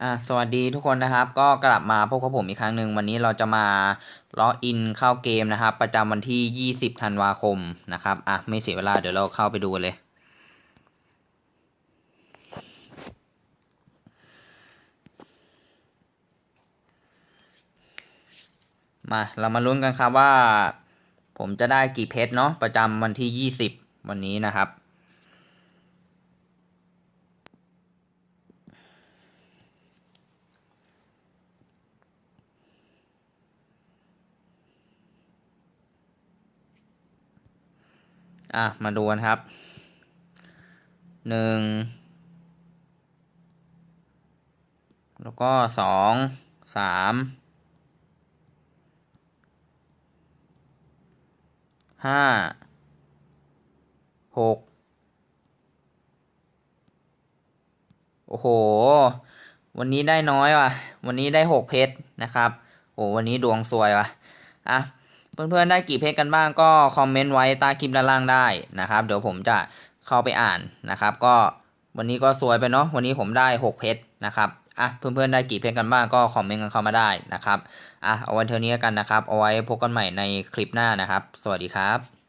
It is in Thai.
อะสวัสดีทุกคนนะครับ ก็กลับมาพบกับผมอีกครั้งหนึ่งวันนี้เราจะมาล็อกอินเข้าเกมนะครับ ประจำวันที่ 20ธันวาคมนะครับอะไม่เสียเวลาเดี๋ยวเราเข้าไปดูเลย มาเรามาลุ้นกันครับว่า ผมจะได้กี่เพชรเนาะประจำวันที่ 20 วันนี้นะครับ อะ มาดูกันครับหนึ่งแล้วก็สองสามห้าหกโอ้โห วันนี้ได้น้อยว่ะ วันนี้ได้หกเพชรนะครับ โอ้วันนี้ดวงสวยว่ะ อะ เพื่อนๆได้กี่เพจกันบ้างก็คอมเมนต์ไว้ใต้คลิปด้านล่างได้นะครับ เดี๋ยวผมจะเข้าไปอ่านนะครับ ก็วันนี้ก็สวยไปเนาะวันนี้ผมได้ 6 เพจนะครับอะเพื่อนๆได้กี่เพจกันบ้างก็คอมเมนต์กันเข้ามาได้นะครับอะเอาวันเท่านี้กันนะครับ เอาไว้พบกันใหม่ในคลิปหน้านะครับ สวัสดีครับ